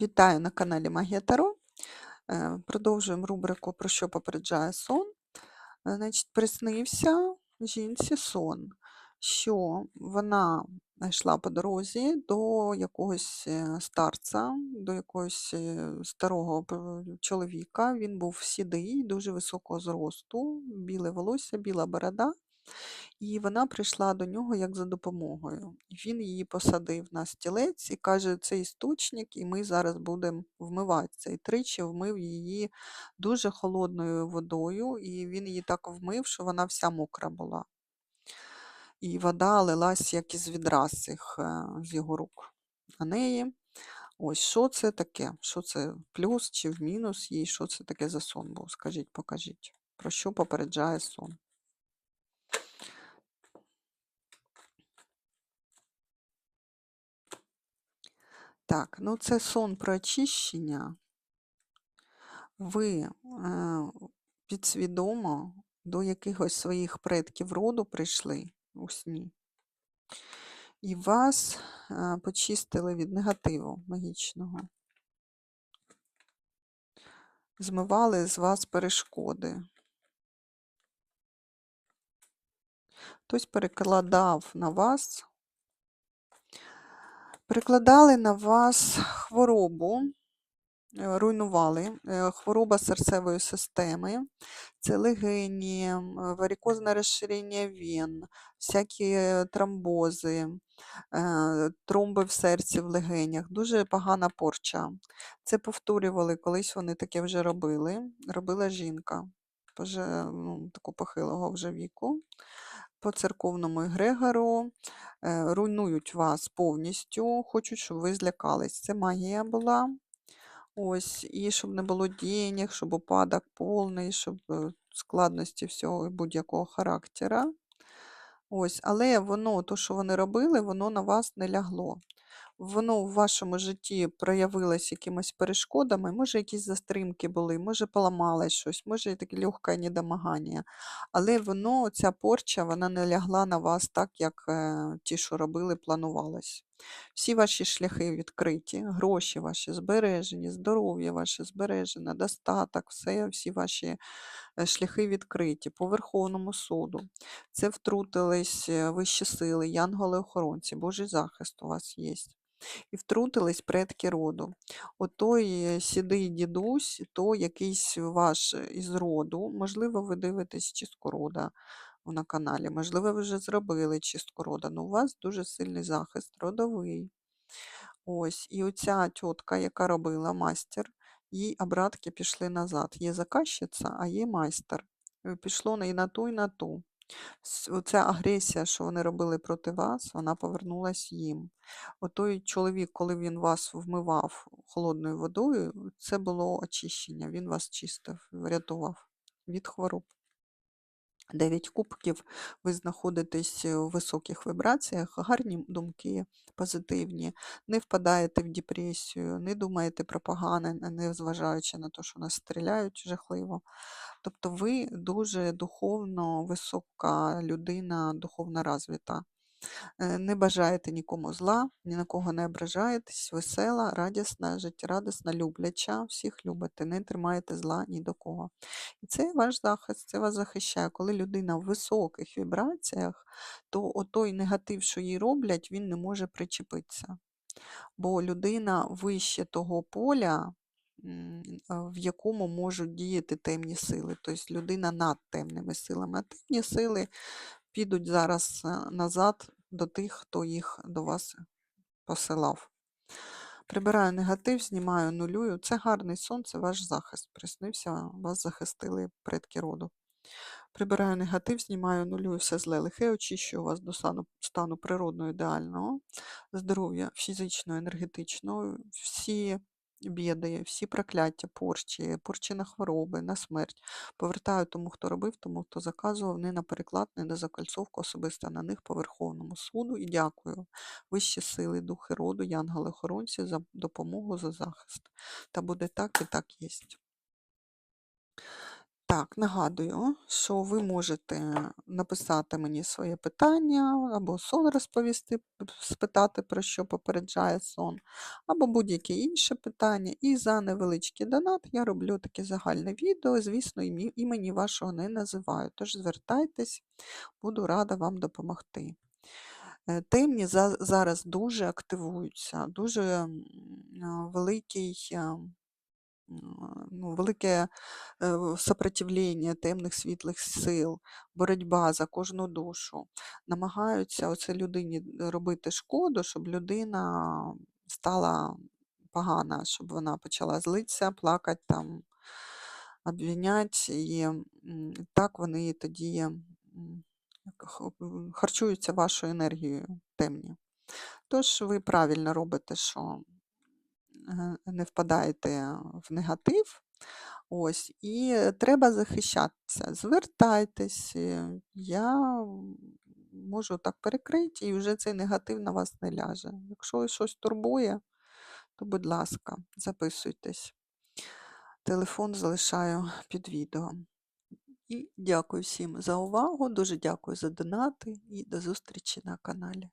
Вітаю на каналі Магія Таро. Е, Продовжуємо рубрику Про що попереджає сон. Е, Значить, приснився жінці сон, що вона йшла по дорозі до якогось е, старця, до якогось старого чоловіка. Він був сідий, дуже високого зросту, біле волосся, біла борода. І вона прийшла до нього як за допомогою. Він її посадив на стілець і каже: це істочник, і ми зараз будемо вмиватися. І тричі вмив її дуже холодною водою, і він її так вмив, що вона вся мокра була. І вода лилась як із відра цих, е, з його рук на неї. Ось що це таке? Що це в плюс чи в мінус їй? Що це таке за сон був? Скажіть, покажіть. Про що попереджає сон? Так, ну це сон про очищення. Ви е, підсвідомо до якихось своїх предків роду прийшли у сні. І вас е, почистили від негативу магічного. Змивали з вас перешкоди. Хтось перекладав на вас, перекладали на вас хворобу, е, руйнували, е, хвороба серцевої системи, це легені, м, варикозне розширення вен, всякі тромбози, е, тромби в серці, в легенях, дуже погана порча. Це повторювали, колись вони таке вже робили. Робила жінка ну, такого похилого вже віку. По церковному егрегору е, руйнують вас повністю, хочуть, щоб ви злякались. Це магія була. Ось, і щоб не було денег, щоб упадок повний, щоб е, складності всього будь-якого характера. Ось, але воно, то, що вони робили, воно на вас не лягло. Воно в вашому житті проявилось якимись перешкодами, може, якісь застримки були, може, поламалось щось, може, таке легке недомагання. Але воно, ця порча, вона не лягла на вас так, як е, ті, що робили, планувалось. Всі ваші шляхи відкриті, гроші ваші збережені, здоров'я ваше збережене, достаток, все, всі ваші е, шляхи відкриті по Верховному суду. Це втрутились е, вищі сили, янголи-охоронці, Божий захист у вас є. І втрутились предки роду. Отой е, сідий дідусь, то якийсь ваш е, із роду, можливо, ви дивитесь чистку рода на каналі, можливо, ви вже зробили чистку рода, але у вас дуже сильний захист родовий. Ось, і оця тітка, яка робила майстер, їй обратки пішли назад. Є заказчиця, а є майстер. Е, Пішло і на ту, і на ту. Оця агресія, що вони робили проти вас, вона повернулась їм. Отой чоловік, коли він вас вмивав холодною водою, це було очищення. Він вас чистив, врятував від хвороб. Дев'ять кубків, ви знаходитесь у високих вібраціях, гарні думки, позитивні, не впадаєте в депресію, не думаєте про погане, не зважаючи на те, що нас стріляють жахливо. Тобто ви дуже духовно висока людина, духовно розвита. Е, Не бажаєте нікому зла, ні на кого не ображаєтесь, весела, радісна, життєрадісна, любляча, всіх любите, не тримаєте зла ні до кого. І це ваш захист, це вас захищає. Коли людина в високих вібраціях, то отой негатив, що їй роблять, він не може причепитися. Бо людина вище того поля, в якому можуть діяти темні сили. Тобто людина над темними силами. А темні сили підуть зараз е, назад до тих, хто їх до вас посилав. Прибираю негатив, знімаю, нулюю. Це гарний сон, це ваш захист. Приснився, вас захистили предки роду. Прибираю негатив, знімаю, нулюю все зле лихе, очищую вас до стану, стану природного ідеального, здоров'я фізичного, енергетичного, всі біди, всі прокляття, порчі, порчі на хвороби, на смерть. Повертаю тому, хто робив, тому, хто заказував, не на переклад, не на закольцовку, особисто на них по Верховному суду. І дякую вищі сили, духи роду, янголи-охоронці за допомогу, за захист. Та буде так і так єсть. Так, нагадую, що ви можете написати мені своє питання, або сон розповісти, спитати, про що попереджає сон, або будь-яке інше питання. І за невеличкий донат я роблю таке загальне відео. Звісно, імені вашого не називаю. Тож звертайтесь, буду рада вам допомогти. Е, Темні зараз дуже активуються, дуже великий. Ну, велике е, сопротивлення темних світлих сил, боротьба за кожну душу. Намагаються оце людині робити шкоду, щоб людина стала погана, щоб вона почала злитися, плакати там, обвинять. І так вони тоді харчуються вашою енергією темні. Тож ви правильно робите, що не впадаєте в негатив. Ось, і треба захищатися. Звертайтесь, е, я можу так перекрити, і вже цей негатив на вас не ляже. Якщо щось турбує, то будь ласка, записуйтесь. Телефон залишаю під відео. І дякую всім за увагу, дуже дякую за донати і до зустрічі на каналі.